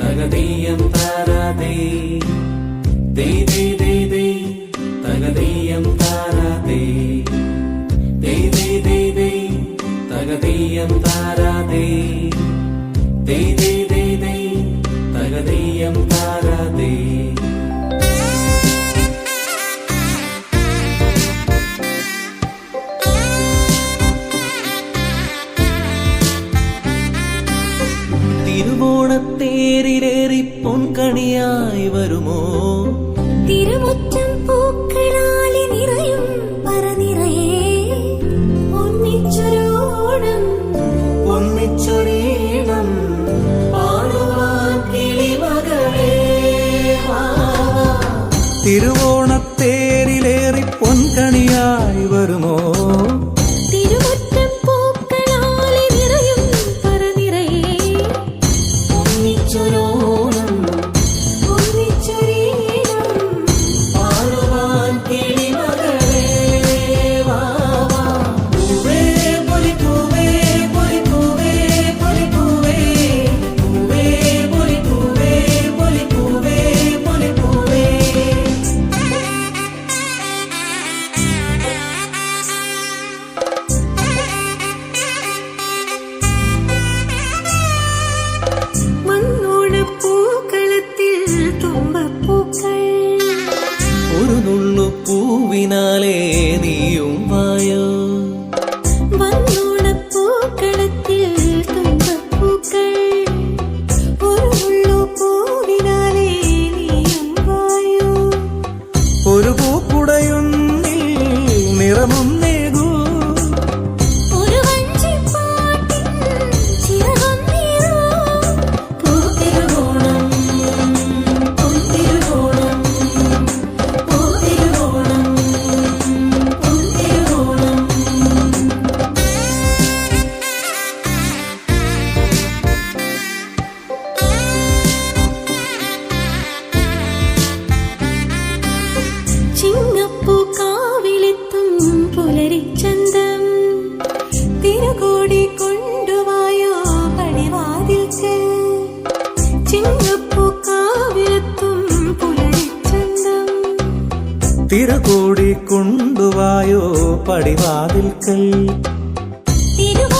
തകതീയം താരാതേ ദേ. ദേ ദേ ദേ തകതീയം താരാതേ ദേ. ദേ ദേ ദേ തകതീയം താരാതേ ദേ. ദേ. തിരുവോണത്തേരിലേറി പൊൻകണിയായി വരുമോ? തിരുമുറ്റം പൂക്കളാലി നിറയും പറനിറയെ. തിരുവോണത്തേരിലേറി പൊൻകണിയായി വരുമോ? പൂവിനാലേ നീയും വായോ. തിരുകൂടി കൊണ്ടുവായോ പടിവാതിൽക്കൽ. തിരു